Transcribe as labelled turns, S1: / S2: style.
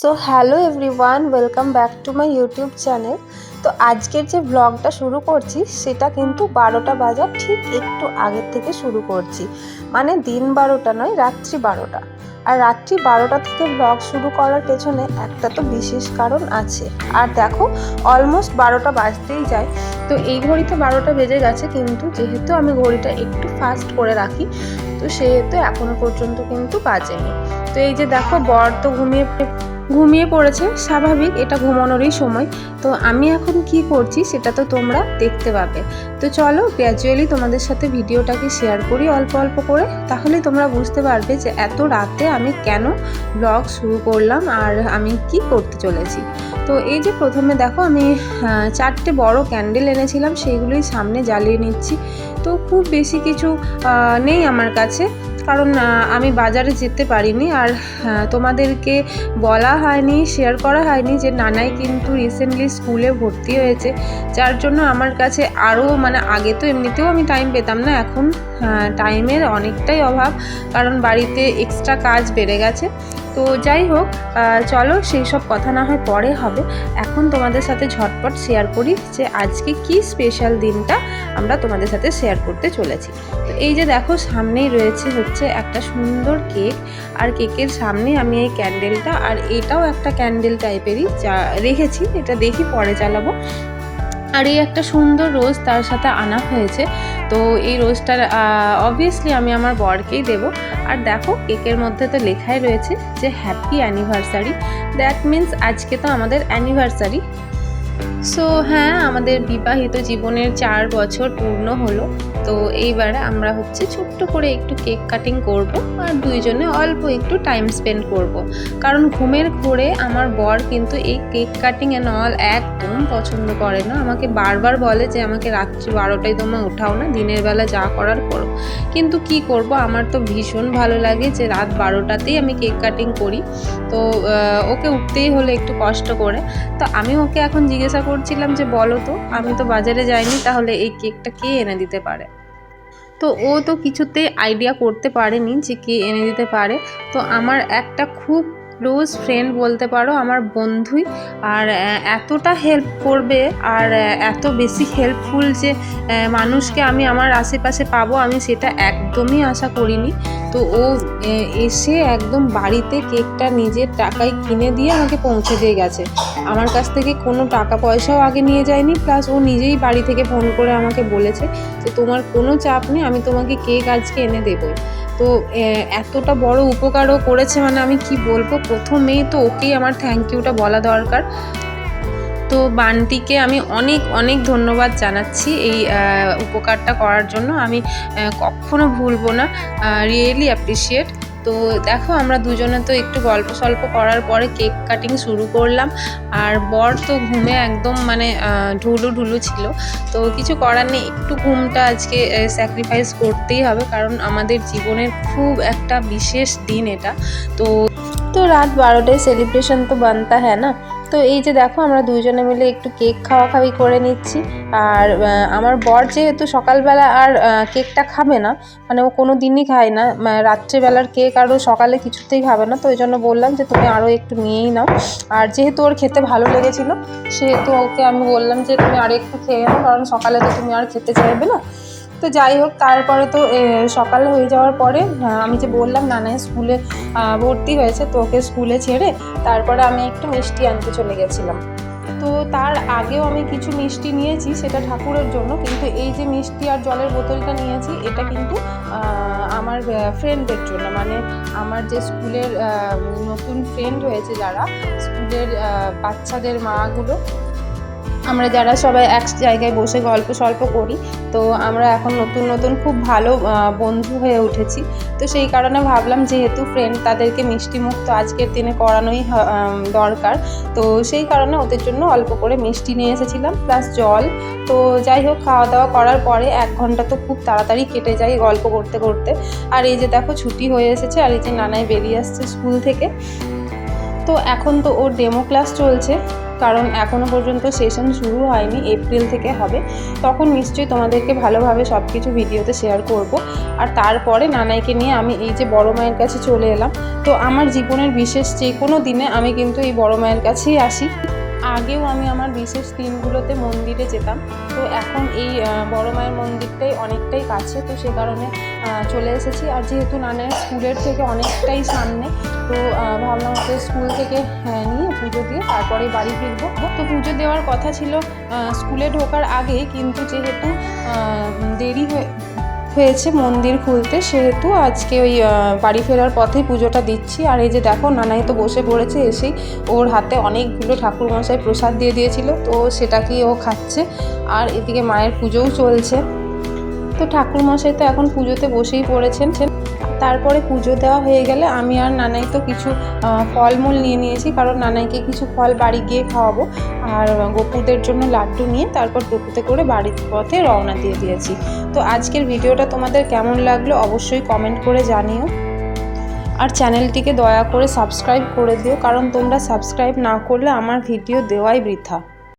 S1: So hello everyone welcome back to my YouTube channel তো আজকের যে ব্লগটা শুরু করছি, সেটা কিন্তু বারোটা বাজার ঠিক একটু আগের থেকে শুরু করছি। মানে দিন বারোটা নয়, রাত্রি বারোটা। আর রাত্রি বারোটা থেকে ব্লগ শুরু করার পেছনে একটা তো বিশেষ কারণ আছে। আর দেখো অলমোস্ট বারোটা বাজতেই যায়। তো এই ঘড়িতে বারোটা বেজে গেছে, কিন্তু যেহেতু আমি ঘড়িটা একটু ফাস্ট করে রাখি তো সেহেতু এখনও পর্যন্ত কিন্তু বাজেনি। তো এই যে দেখো, বর তো ঘুমিয়ে ঘুমিয়ে পড়েছে, স্বাভাবিক এটা ঘুমানোরই সময়। তো আমি এখন কি করছি সেটা তো তোমরা দেখতে পাবে। তো চলো গ্র্যাজুয়ালি তোমাদের সাথে ভিডিওটাকে শেয়ার করি অল্প অল্প করে। তাহলে তোমরা বুঝতে পারবে যে এত রাতে আমি কেন ব্লগ শুরু করলাম আর আমি কি করতে চলেছি। তো এই যে প্রথমে দেখো আমি চারটে বড় ক্যান্ডেল এনেছিলাম, সেইগুলোই সামনে জ্বালিয়ে নিচ্ছি। তো খুব বেশি কিছু নেই আমার কাছে, কারণ আমি বাজারে যেতে পারিনি। আর তোমাদেরকে বলা হয়নি শেয়ার করা হয়নি যে নানাই কিন্তু রিসেন্টলি স্কুলে ভর্তি হয়েছে। যার জন্য আমার কাছে আরও মানে আগে তো এমনিতেও আমি টাইম পেতাম না, এখন টাইমের অনেকটাই অভাব, কারণ বাড়িতে এক্সট্রা কাজ বেড়ে গেছে। তো যাই হোক চলো সেই সব কথা না হয় পরে হবে। এখন তোমাদের সাথে ঝটপট শেয়ার করি যে আজকে কি স্পেশাল দিনটা আমরা তোমাদের সাথে শেয়ার করতে চলেছি। তো এই যে দেখো, সামনেই রয়েছে হচ্ছে একটা সুন্দর কেক আর কেকের সামনে আমি এই ক্যান্ডেলটা আর এটাও একটা ক্যান্ডেল টাইপেরই যা রেখেছি, এটা দেখি পরে চালাবো। আর এই একটা সুন্দর রোজ তার সাথে আনা হয়েছে। তো এই রোজটার অবভিয়াসলি আমি আমার বরকেই দেব। আর দেখো কেকের মধ্যে তো লেখাই রয়েছে যে হ্যাপি অ্যানিভার্সারি দ্যাট মিন্স আজকে তো আমাদের অ্যানিভার্সারি সো হ্যাঁ আমাদের বিবাহিত জীবনের চার বছর পূর্ণ হলো। তো এইবারে আমরা হচ্ছে ছোট্ট করে একটু কেক কাটিং করব আর দুইজনে অল্প একটু টাইম স্পেন্ড করব। কারণ ঘুমের ঘোরে আমার বর কিন্তু এই কেক কাটিং অ্যান্ড অল একদম পছন্দ করে না। আমাকে বারবার বলে যে, আমাকে রাত্রি বারোটায় তোমরা ওঠাও না, দিনের বেলা যা করার করো। কিন্তু কি করব, আমার তো ভীষণ ভালো লাগে যে, রাত বারোটাতেই আমি কেক কাটিং করি। তো ওকে উঠতেই হলো একটু কষ্ট করে। তো আমি ওকে এখন জিজ্ঞাসা করছিলাম যে, বলো তো, আমি তো বাজারে যাইনি, তাহলে এই কেকটা কে এনে দিতে পারে? তো ও তো কিছুতেই আইডিয়া করতে পারেনি যে কে এনে দিতে পারে। তো আমার একটা খুব ক্লোজ ফ্রেন্ড বলতে পারো, আমার বন্ধুই। আর এতটা হেল্প করবে আর এত বেশি হেল্পফুল যে মানুষকে আমি আমার আশেপাশে পাবো, আমি সেটা একদমই আশা করিনি। তো ও এসে একদম বাড়িতে কেকটা নিজের টাকায় কিনে দিয়ে আমাকে পৌঁছে দিয়ে গেছে। আমার কাছ থেকে কোনো টাকা পয়সাও আগে নিয়ে যায়নি প্লাস ও নিজেই বাড়ি থেকে ফোন করে আমাকে বলেছে যে, তোমার কোনো চাপ নেই, আমি তোমাকে কেক আজকে এনে দেবই। তো এতটা বড় উপকারও করেছে মানে আমি কি বলব? প্রথমেই তো ওকেই আমার থ্যাংক ইউটা বলা দরকার। তো বান্টিকে আমি অনেক অনেক ধন্যবাদ জানাচ্ছি এই উপকারটা করার জন্য। আমি কখনো ভুলবো না। রিয়েলি অ্যাপ্রিসিয়েট তো দেখো, আমরা দুজনে তো একটু গল্প সল্প করার পরে কেক কাটিং শুরু করলাম। আর বর তো ঘুমে একদম মানে ঢুলু ঢুলু ছিল। তো কিছু করার নেই, একটু ঘুমটা আজকে স্যাক্রিফাইস করতেই হবে। কারণ আমাদের জীবনের খুব একটা বিশেষ দিন এটা। তো তো রাত বারোটায় সেলিব্রেশন তো বানতা হ্যাঁ না? তো এই যে দেখো আমরা দুইজনে মিলে একটু কেক খাওয়া খাওয়ি করে নিচ্ছি। আর আমার বর যেহেতু সকালবেলা আর কেকটা খাবে না মানে ও কোনো দিনই খায় না রাত্রেবেলার কেক আরও সকালে কিছুতেই খাবে না, তো ওই জন্য বললাম যে তুমি আরও একটু নিয়েই নাও। আর যেহেতু ওর খেতে ভালো লেগেছিলো, সেহেতু ওকে আমি বললাম যে তুমি আর একটু খেয়ে নাও, কারণ সকালে তো তুমি আর খেতে চাইবে না। তো যাই হোক, তারপরে তো সকাল হয়ে যাওয়ার পরে আমি যে বললাম নানায় স্কুলে ভর্তি হয়েছে, তো ওকে স্কুলে ছেড়ে তারপরে আমি একটু মিষ্টি আনতে চলে গেছিলাম। তো তার আগেও আমি কিছু মিষ্টি নিয়েছি, সেটা ঠাকুরের জন্য, কিন্তু এই যে মিষ্টি আর জলের বোতলটা নিয়েছি, এটা কিন্তু আমার ফ্রেন্ডদের জন্য মানে আমার যে স্কুলের নতুন ফ্রেন্ড হয়েছে যারা, স্কুলের বাচ্চাদের মাগুলো আমরা যারা সবাই এক জায়গায় বসে গল্প সল্প করি, তো আমরা এখন নতুন নতুন খুব ভালো বন্ধু হয়ে উঠেছি। তো সেই কারণে ভাবলাম যেহেতু ফ্রেন্ড তাদেরকে মিষ্টি মুখ তো আজকের দিনে করানোই দরকার। তো সেই কারণে ওদের জন্য অল্প করে মিষ্টি নিয়ে এসেছিলাম প্লাস জল। তো যাই হোক খাওয়া দাওয়া করার পরে এক ঘণ্টা তো খুব তাড়াতাড়ি কেটে যায় গল্প করতে করতে। আর এই যে দেখো, ছুটি হয়ে এসেছে, আর এই যে নানায় বেরিয়ে আসছে স্কুল থেকে। তো এখন তো ওর ডেমো ক্লাস চলছে। কারণ এখনও পর্যন্ত সেশন শুরু হয়নি এপ্রিল থেকে হবে। তখন নিশ্চয়ই তোমাদেরকে ভালোভাবে সব কিছু ভিডিওতে শেয়ার করব। আর তারপরে নানাইকে নিয়ে আমি এই যে বড় মায়ের কাছে চলে এলাম। তো আমার জীবনের বিশেষ যে কোনো দিনে আমি কিন্তু এই বড় মায়ের কাছেই আসি। আগেও আমি আমার বিশেষ দিনগুলোতে মন্দিরে যেতাম। তো এখন এই বড় মায়ের মন্দিরটাই অনেকটাই কাছে, তো সে কারণে চলে এসেছি। আর যেহেতু নানার স্কুলের থেকে অনেকটাই সামনে, তো ভাবলাম ওকে স্কুল থেকে নিয়ে পুজো দিয়ে তারপরে বাড়ি ফিরবো। তো পুজো দেওয়ার কথা ছিল স্কুলে ঢোকার আগে, কিন্তু যেহেতু দেরি হয়ে হয়েছে মন্দির খুলতে, সেহেতু আজকে ওই বাড়ি ফেরার পথে পুজোটা দিচ্ছি। আর এই যে দেখো, নানাই তো বসে পড়েছে, এসেই ওর হাতে অনেকগুলো ঠাকুর মশাই প্রসাদ দিয়ে দিয়েছিল, তো সেটাকেই ও খাচ্ছে। আর এদিকে মায়ের পুজোও চলছে। তো ঠাকুরমশাই তো এখন পুজোতে বসেই পড়েছেন। তারপরে পুজো দেওয়া হয়ে গেলে আমি আর নানাই তো কিছু ফলমূল নিয়ে নিয়েছি, কারণ নানাইকে কিছু ফল বাড়ি গিয়ে খাওয়াবো। আর গপুদের জন্য লাড্ডু নিয়ে তারপর টোটোতে করে বাড়ির পথে রওনা দিয়ে দিয়েছি। তো আজকের ভিডিওটা তোমাদের কেমন লাগল অবশ্যই কমেন্ট করে জানিও। আর চ্যানেলটিকে দয়া করে সাবস্ক্রাইব করে দিও, কারণ তোমরা সাবস্ক্রাইব না করলে আমার ভিডিও দেওয়াই বৃথা।